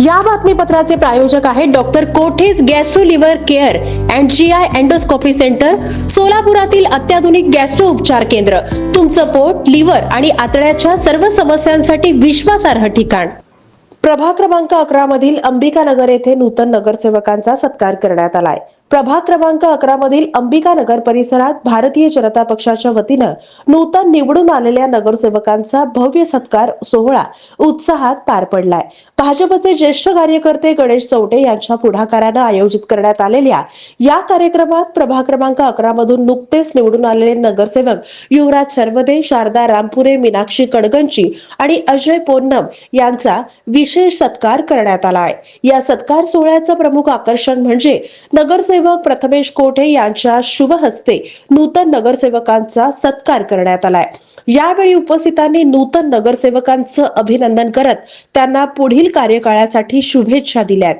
या बातमीपत्राचे प्रायोजक आहेत doctor Kothej gastro liver care and G I endoscopy centre सोलापुरातील अत्याधुनिक गॅस्ट्रो उपचार केंद्र. तुमचं पोट लिव्हर आणि आतड्याच्या सर्व समस्यांसाठी विश्वासार्ह ठिकाण. प्रभाग क्रमांक अकरा मधील अंबिका नगर येथे नूतन नगरसेवकांचा सत्कार करण्यात आलाय. प्रभाग क्रमांक अकरा मधील अंबिका नगर परिसरात भारतीय जनता पक्षाच्या वतीनं नूतन निवडून आलेल्या नगरसेवकांचा भव्य सत्कार सोहळा उत्साहात पार पडलाय. भाजपचे ज्येष्ठ कार्यकर्ते गणेश चौटे यांच्या पुढाकारानं आयोजित करण्यात आलेल्या या कार्यक्रमात प्रभाग क्रमांक अकरा मधून नुकतेच निवडून आलेले नगरसेवक युवराज सर्वदे शारदा रामपुरे मीनाक्षी कडगंची आणि अजय पोन्नम यांचा विशेष सत्कार करण्यात आला आहे या सत्कार सोहळ्याचं प्रमुख आकर्षण म्हणजे नगरसेवक प्रथमेश कोठे यांच्या शुभ हस्ते नूतन नगरसेवकांचा सत्कार करण्यात आलाय. यावेळी उपस्थितांनी नूतन नगरसेवकांचं अभिनंदन करत त्यांना पुढील कार्यकाळासाठी शुभेच्छा दिल्यात.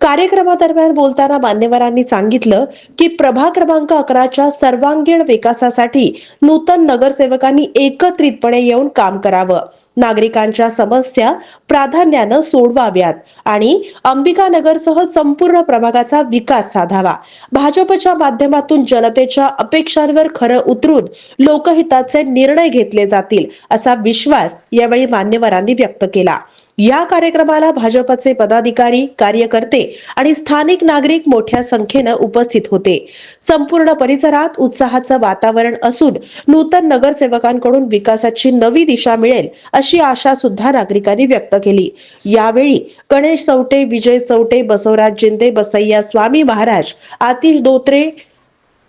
कार्यक्रमादरम्यान बोलताना मान्यवरांनी सांगितलं की प्रभा क्रमांक अकराच्या सर्वांगीण विकासासाठी नूतन नगरसेवकांनी एकत्रितपणे येऊन काम करावं. नागरिकांच्या समस्या प्राधान्यानं सोडवाव्यात आणि अंबिकानगरसह संपूर्ण प्रभागाचा विकास साधावा. भाजपच्या माध्यमातून जनतेच्या अपेक्षांवर खरं उतरून लोकहिताचे निर्णय घेतले जातील असा विश्वास यावेळी मान्यवरांनी व्यक्त केला. या कार्यक्रमाला भाजपचे पदाधिकारी कार्यकर्ते आणि स्थानिक नागरिक मोठ्या संख्येनं उपस्थित होते. संपूर्ण परिसरात उत्साहाचं वातावरण असून नूतन नगरसेवकांकडून विकासाची नवी दिशा मिळेल अशी आशा सुद्धा नागरिकांनी व्यक्त केली. यावेळी गणेश चौटे विजय चौटे बसवराज जिंदे बसय्या स्वामी महाराज आतिश दोत्रे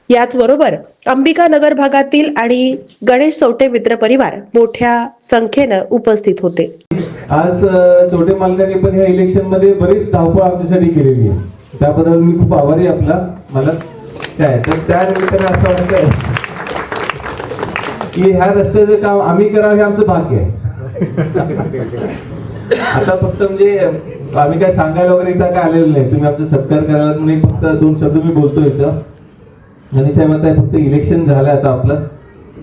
याचबरोबर अंबिका नगर भागातील आणि गणेश चौटे मित्र परिवार मोठ्या संख्येनं उपस्थित होते. आज छोटे मालकाने मालकांनी पण ह्या इलेक्शनमध्ये बरीच धावपळ आमच्यासाठी केलेली आहे. त्याबद्दल मी खूप आभारी आपला. मला काय तर त्या निमित्ताने असं वाटतं की ह्या रस्त्याचं काम आम्ही करावं हे आमचं भाग्य आहे. आता फक्त म्हणजे आम्ही काय सांगायला वगैरे इथं काय आलेलं नाही. तुम्ही आमचा सत्कार करायला म्हणून फक्त दोन शब्द मी बोलतो इथं. आणि साहेब आता फक्त इलेक्शन झालं आता आपलं.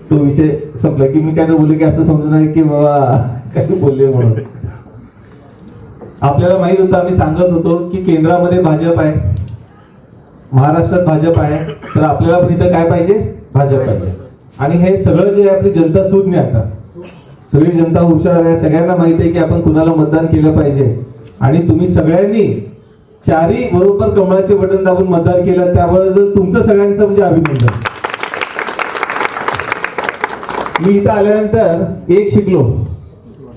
तो विषय संपला की मी काय तर बोलले की असं समजणार की बाबा काय तू बोलले म्हणून. आपल्याला माहीत होतं आम्ही सांगत होतो की केंद्रामध्ये भाजप आहे महाराष्ट्रात भाजप आहे तर आपल्याला पण इथं काय पाहिजे? भाजप पाहिजे. आणि हे सगळं जे आहे आपली जनता सुज्ञ आता. सगळी जनता हुशार आहे सगळ्यांना माहिती आहे की आपण कुणाला मतदान केलं पाहिजे. आणि तुम्ही सगळ्यांनी चारही बरोबर कमळाचे बटन दाबून मतदान केलं त्याबद्दल तुमचं सगळ्यांचं म्हणजे अभिनंदन. मी इथं आल्यानंतर एक शिकलो.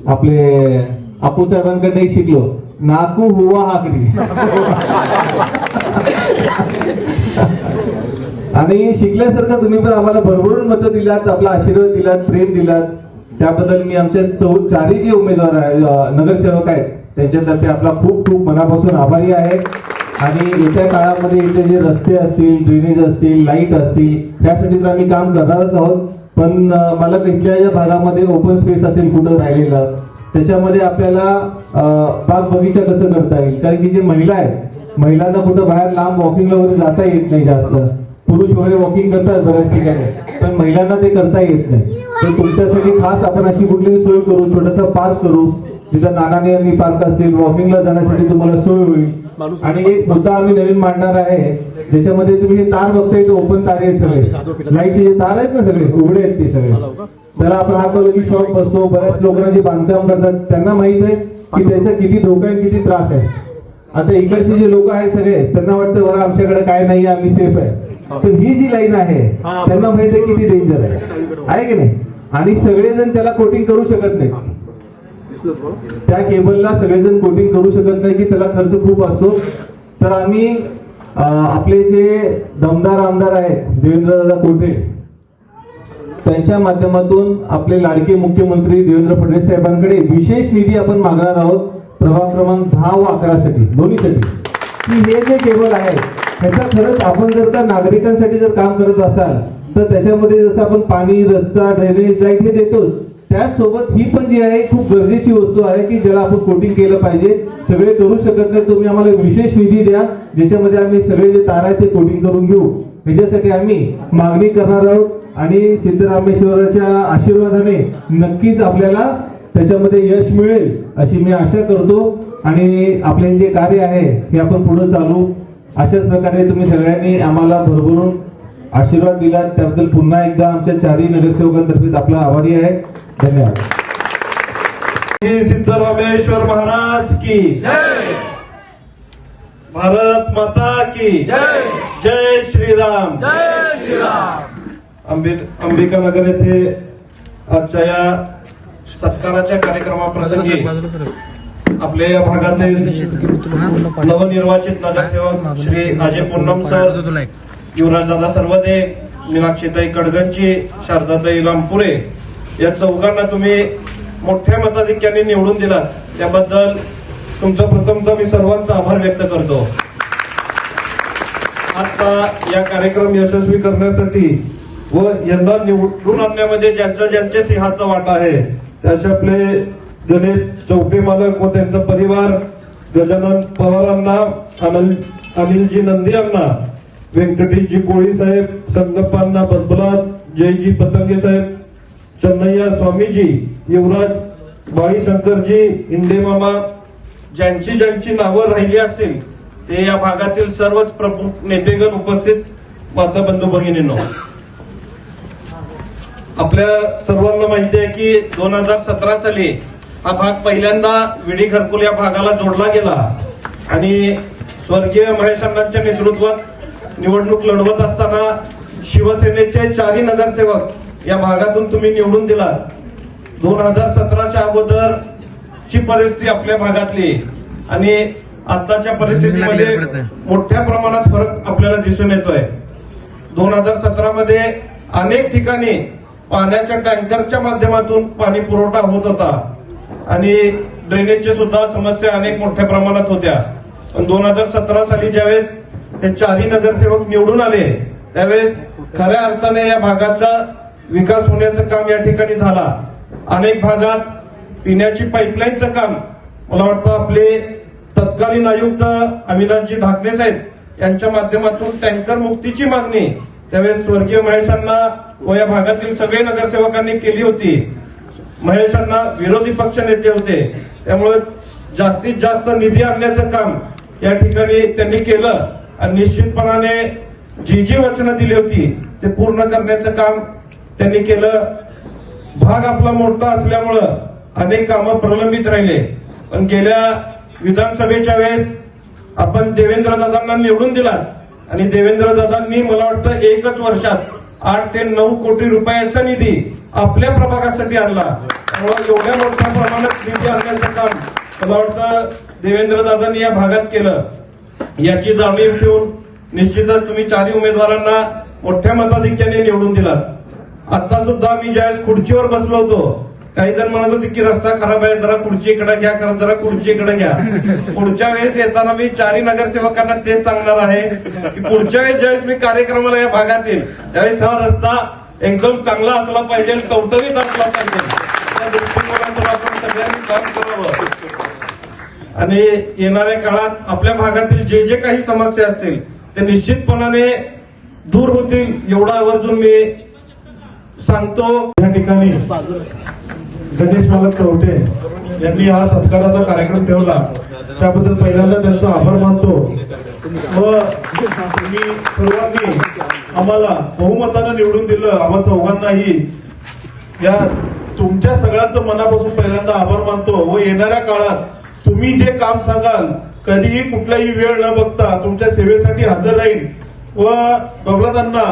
आपले आपू साहेबांकडे एक शिकलो. नाकू हुवा हाकरी आणि शिकल्यासारखं तुम्ही पण आम्हाला भरभरून मतं दिलात आपला आशीर्वाद दिलात प्रेम दिलात. त्याबद्दल मी आमच्या चौ चारही जे उमेदवार आहे नगरसेवक आहेत त्यांच्यातर्फे आपला खूप खूप मनापासून आभारी आहे. आणि येत्या काळामध्ये इथे जे रस्ते असतील ड्रेनेज असतील लाइट असतील त्यासाठी तर आम्ही काम करणारच आहोत. पण मला इथल्या या भागामध्ये ओपन स्पेस असेल कुठं राहिलेलं त्याच्यामध्ये आपल्याला बाग बगीचा कसं करता येईल? कारण की जे महिला आहेत महिलांना कुठं बाहेर लांब वॉकिंगला वगैरे जाता येत नाही जास्त. पुरुष वगैरे वॉकिंग करतात बऱ्याच ठिकाणी. पण महिलांना ते करता येत नाही. तर तुमच्यासाठी खास आपण अशी कुठली सोय करू छोटासा पार्क करू. जिथं नानाने पार्क असतील वॉकिंगला जाण्यासाठी तुम्हाला सोय होईल. आणि एक मुद्दा आम्ही नवीन मांडणार आहे. ज्याच्यामध्ये तुम्ही हे तार बघताय ते ओपन तार आहेत सगळे. लाईटचे जे तार आहेत ना सगळे उघडे आहेत ते सगळे. त्याला आपण हा की शॉप बसतो बऱ्याच लोकांना जे बांधकाम करतात त्यांना माहीत आहे की त्याचा किती धोका आहे किती त्रास आहे. आता इकडचे जे लोक आहेत सगळे त्यांना वाटतं बरं आमच्याकडे काय नाही आम्ही सेफ आहे. पण ही जी लाईन आहे त्यांना माहीत आहे किती डेंजर आहे. आहे की नाही? आणि सगळेजण त्याला कोटिंग करू शकत नाही त्या केबलला सगळेजण कोटिंग करू शकत नाही की त्याला खर्च खूप असतो. तर आम्ही आपले जे दमदार आमदार आहेत देवेंद्रदादा कोठे त्यांच्या माध्यमातून आपले लाडके मुख्यमंत्री देवेंद्र फडणवीस साहेबांकडे विशेष निधी आपण मागणार आहोत प्रभाग क्रमांक दहा व अकरासाठी दोन्हीसाठी. की हे जे केबल आहे ह्याचा खरंच आपण जर का नागरिकांसाठी जर काम करत असाल तर त्याच्यामध्ये जसं आपण पाणी रस्ता ड्रेनेज लाइट हे देतोच त्यासोबत ही पण जी आहे खूप गरजेची वस्तू आहे की ज्याला आपण कोटिंग केलं पाहिजे. सगळे करू शकत नाही तुम्ही आम्हाला विशेष निधी द्या ज्याच्यामध्ये आम्ही सगळे जे तार आहे ते कोटिंग करून घेऊ. ह्याच्यासाठी आम्ही मागणी करणार आहोत आणि सिद्धरामेश्वराच्या आशीर्वादाने नक्कीच आपल्याला त्याच्यामध्ये यश मिळेल अशी मी आशा करतो. आणि आपले जे कार्य आहे हे आपण पुढे चालू. अशाच प्रकारे तुम्ही सगळ्यांनी आम्हाला भरभरून आशीर्वाद दिला त्याबद्दल पुन्हा एकदा आमच्या चारही नगरसेवकांतर्फे आपला आभारी आहे. धन्यवाद. श्री सिद्धरामेश्वर महाराज की भारत माता की जय. श्रीराम. अंबे अंबिका नगर येथे आजच्या या सत्काराच्या कार्यक्रमाप्रसंगी आपल्या या भागातील नवनिर्वाचित नगरसेवक श्री अजय पूनम सर युवराजदादा सर्वदे मीनाक्षीताई कडगंची शारदाताई लांपुरे या चौघांना तुम्ही मोठ्या मताधिक्याने निवडून दिला त्याबद्दल तुमचा प्रथमतः मी सर्वांचा आभार व्यक्त करतो. आता या कार्यक्रम यशस्वी करण्यासाठी व यंदा निवडून आणण्यामध्ये ज्यांच्या ज्यांचे सिंहाचा वाटा आहे त्याचे आपले गणेश चौके मालक व त्यांचा परिवार गजानन पवारांना अनिल अनिलजी नंदी यांना व्यंकटेशजी कोळी साहेब संगप्पांना बदबलात जयजी पतंगे साहेब चन्नय्या स्वामीजी युवराज बाळीशंकरजी शंकरजी ज्यांची ज्यांची नावं राहिली असतील ते या भागातील सर्वच प्रमुख नेतेगण उपस्थित माता बंधू भगिनीनो. आपल्या सर्वांना माहिती आहे की दोन हजार सतरा साली हा भाग पहिल्यांदा विडी घरकुल या भागाला जोडला गेला आणि स्वर्गीय महेश अण्णांच्या नेतृत्वात निवडणूक लढवत असताना शिवसेनेचे चारही नगरसेवक या भागातून तुम्ही निवडून दिलात. दोन हजार सतराच्या अगोदर ची परिस्थिती आपल्या भागातली आणि आताच्या परिस्थितीमध्ये मोठ्या प्रमाणात फरक आपल्याला दिसून येतोय. दोन हजार सतरा मध्ये अनेक ठिकाणी पाण्याच्या टँकरच्या माध्यमातून पाणी पुरवठा होत होता. आणि ड्रेनेजच्या सुद्धा समस्या अनेक मोठ्या प्रमाणात होत्या. पण दोन हजार सतरा साली ज्यावेळेस हे चारही नगरसेवक निवडून आले त्यावेळेस खऱ्या अर्थाने या भागाचा विकास होण्याचं काम या ठिकाणी झाला. अनेक भागात पिण्याची पाईपलाईनचं काम मला वाटतं आपले तत्कालीन आयुक्त अविनाशजी ढाकणे साहेब यांच्या माध्यमातून टँकर मुक्तीची मागणी त्यावेळेस स्वर्गीय महेशांना व या भागातील सगळे नगरसेवकांनी केली होती. महेशांना विरोधी पक्ष नेते होते. त्यामुळे जास्तीत जास्त निधी आणण्याचं काम या ठिकाणी त्यांनी केलं आणि निश्चितपणाने जी जी वचनं दिली होती ते पूर्ण करण्याचं काम त्यांनी केलं. भाग आपला मोठा असल्यामुळं अनेक कामं प्रलंबित राहिले. पण गेल्या विधानसभेच्या वेळेस आपण देवेंद्र दादांना निवडून दिला आणि देवेंद्र दादांनी मला वाटतं एकच वर्षात आठ ते नऊ कोटी रुपयाचा निधी आपल्या प्रभागासाठी आणला. त्यामुळे एवढ्या मोठ्या प्रमाणात निधी आणण्याचं काम मला वाटतं देवेंद्र दादांनी या भागात केलं. याची जाणीव ठेवून निश्चितच तुम्ही चारही उमेदवारांना मोठ्या मताधिक्याने निवडून दिलात. आता सुद्धा मी ज्यावेळेस खुर्चीवर बसलो होतो काही जण म्हणत होते की रस्ता खराब आहे जरा खुर्ची इकडे घ्या खरं जरा खुर्ची इकडे घ्या. पुढच्या वेळेस येताना मी चारही नगरसेवकांना तेच सांगणार आहे की पुढच्या वेळेस ज्यावेळेस मी कार्यक्रमाला या भागात येईल त्यावेळेस हा रस्ता एकदम चांगला असला पाहिजे टवटवीत असला पाहिजे. त्या दृष्टिकोनातून आपण सगळ्यांनी काम करावं. आणि येणाऱ्या काळात आपल्या भागातील जे जे काही समस्या असतील ते निश्चितपणाने दूर होतील एवढा आवर्जून मी सांगतो या ठिकाणी गणेश मालक चौटे यांनी हा सत्काराचा कार्यक्रम ठेवला. त्याबद्दल पहिल्यांदा त्यांचा आभार मानतो. व मी सर्वांनी आम्हाला बहुमतानं निवडून दिलं. आम्हा चौघांनाही. या तुमच्या सगळ्यांचं मनापासून पहिल्यांदा आभार मानतो व येणाऱ्या काळात तुम्ही जे काम सांगाल कधीही कुठलाही वेळ न बघता तुमच्या सेवेसाठी हजर राहील. व बबलादांना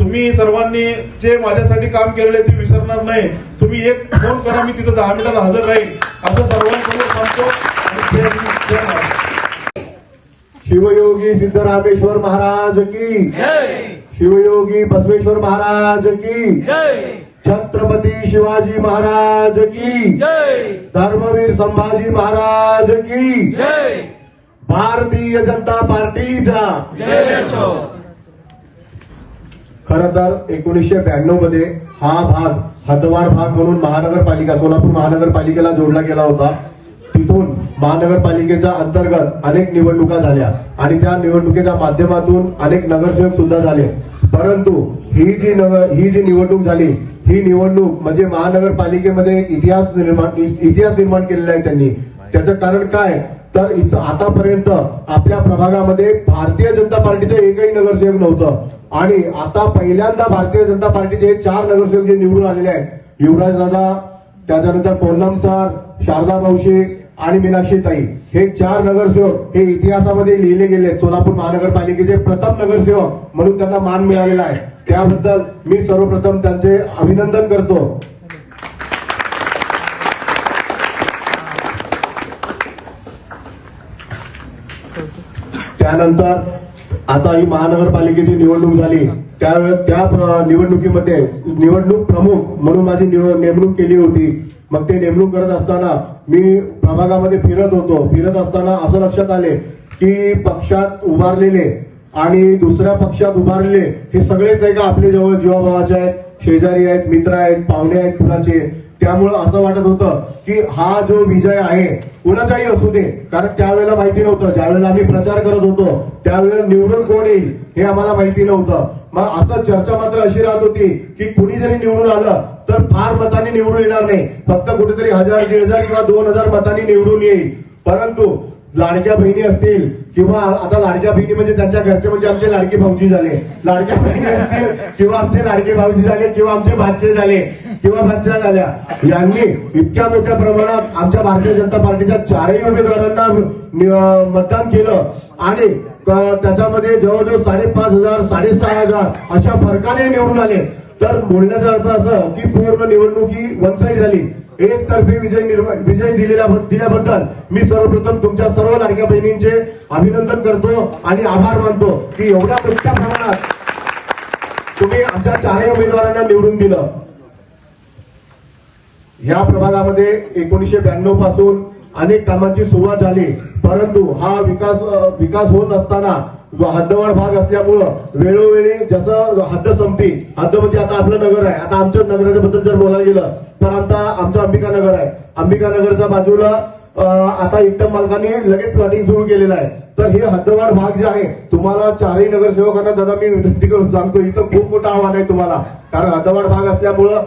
तुम्ही सर्वांनी जे माझ्यासाठी काम केलेले ते विसरणार नाही. तुम्ही एक फोन करा मी तिथं दहा मिनिटात हजर राहील. असं सर्वांसमोर सांगतो. शिवयोगी सिद्धरामेश्वर महाराज की. शिवयोगी बसवेश्वर महाराज की. छत्रपती शिवाजी महाराज की. धर्मवीर संभाजी महाराज की. भारतीय जनता पार्टीचा. खर तर एकोणीसशे ब्याण्णवमध्ये हा भाग हद्दवार भाग म्हणून महानगरपालिका सोलापूर महानगरपालिकेला जोडला गेला होता. तिथून महानगरपालिकेच्या अंतर्गत अनेक निवडणुका झाल्या आणि त्या निवडणुकीच्या माध्यमातून अनेक नगरसेवक सुद्धा झाले. परंतु ही जी नगर ही जी निवडणूक झाली ही निवडणूक म्हणजे महानगरपालिकेमध्ये एक इतिहास निर्माण इतिहास निर्माण केलेला आहे त्यांनी. त्याचं कारण काय? तर इथं आतापर्यंत आपल्या प्रभागामध्ये भारतीय जनता पार्टीचं एकही नगरसेवक नव्हतं. आणि आता पहिल्यांदा भारतीय जनता पार्टीचे हे चार नगरसेवक जे निवडून आलेले आहेत युवराज दादा त्याच्यानंतर पौर्णम सर शारदा मावशी आणि मीनाक्षी ताई हे चार नगरसेवक हे इतिहासामध्ये लिहिले गेले आहेत. सोलापूर महानगरपालिकेचे प्रथम नगरसेवक म्हणून त्यांना मान मिळालेला आहे. त्याबद्दल मी सर्वप्रथम त्यांचे अभिनंदन करतो. त्यानंतर आता ही महानगरपालिकेची निवडणूक झाली. त्यावेळेस त्या निवडणुकीमध्ये निवडणूक प्रमुख म्हणून माझी नेमणूक केली होती. मग ते नेमणूक करत असताना मी प्रभागामध्ये फिरत होतो. फिरत असताना असं लक्षात आले की पक्षात उभारलेले आणि दुसऱ्या पक्षात उभारलेले हे सगळेच नाही का आपले जवळ जीवाभावाचे आहेत शेजारी आहेत मित्र आहेत पाहुणे आहेत कुणाचे? त्यामुळं असं वाटत होतं की हा जो विजय आहे कुणाचाही असू दे. कारण त्यावेळेला माहिती नव्हतं. ज्यावेळेला आम्ही प्रचार करत होतो त्यावेळेला निवडून कोण येईल हे आम्हाला माहिती नव्हतं. मग असं चर्चा मात्र अशी राहत होती की कुणी जरी निवडून आलं तर फार मतांनी निवडून येणार नाही. फक्त कुठेतरी हजार दीड हजार किंवा दोन हजार मतांनी निवडून येईल. परंतु लाडक्या बहिणी असतील किंवा आता लाडक्या बहिणी म्हणजे त्यांच्या घरचे म्हणजे आमचे लाडके भाऊजी झाले. लाडक्या बहिणी असतील किंवा आमचे लाडके भाऊजी झाले किंवा आमचे भाचे झाले किंवा भाच्या झाल्या. यांनी इतक्या मोठ्या प्रमाणात आमच्या भारतीय जनता पार्टीच्या चारही उमेदवारांना मतदान केलं. आणि त्याच्यामध्ये जवळजवळ साडेपाच हजार साडेसहा हजार अशा फरकाने निवडून आले. तर बोलण्याचा अर्थ असं की पूर्ण निवडणूक ही वन साईड झाली. एकतर्फी विजय निर्मा- विजय दिलेल्या दिल्याबद्दल मी सर्वप्रथम तुमच्या सर्व लाडक्या बहिणींचे अभिनंदन करतो आणि आभार मानतो की एवढ्या मोठ्या प्रमाणात तुम्ही आमच्या चारही उमेदवारांना निवडून दिलं. या प्रभागामध्ये एकोणीसशे ब्याण्णवपासून अनेक कामांची सुरुवात झाली. परंतु हा विकास विकास होत असताना हद्दवाढ भाग असल्यामुळं वेळोवेळी जसं हद्द संपती हद्द म्हणजे आता आपलं नगर आहे. आता आमच्या नगराच्या बद्दल जर बोलायला गेलं तर आता आमचं अंबिका नगर आहे. अंबिका नगरच्या बाजूला आता इट्टम मालकांनी लगेच प्लॉटिंग सुरू केलेलं आहे. तर हे हद्दवाढ भाग जे आहे तुम्हाला चारही नगरसेवकांना दादा मी विनंती करून सांगतो इथं खूप मोठं आव्हान आहे तुम्हाला. कारण हद्दवाढ भाग असल्यामुळं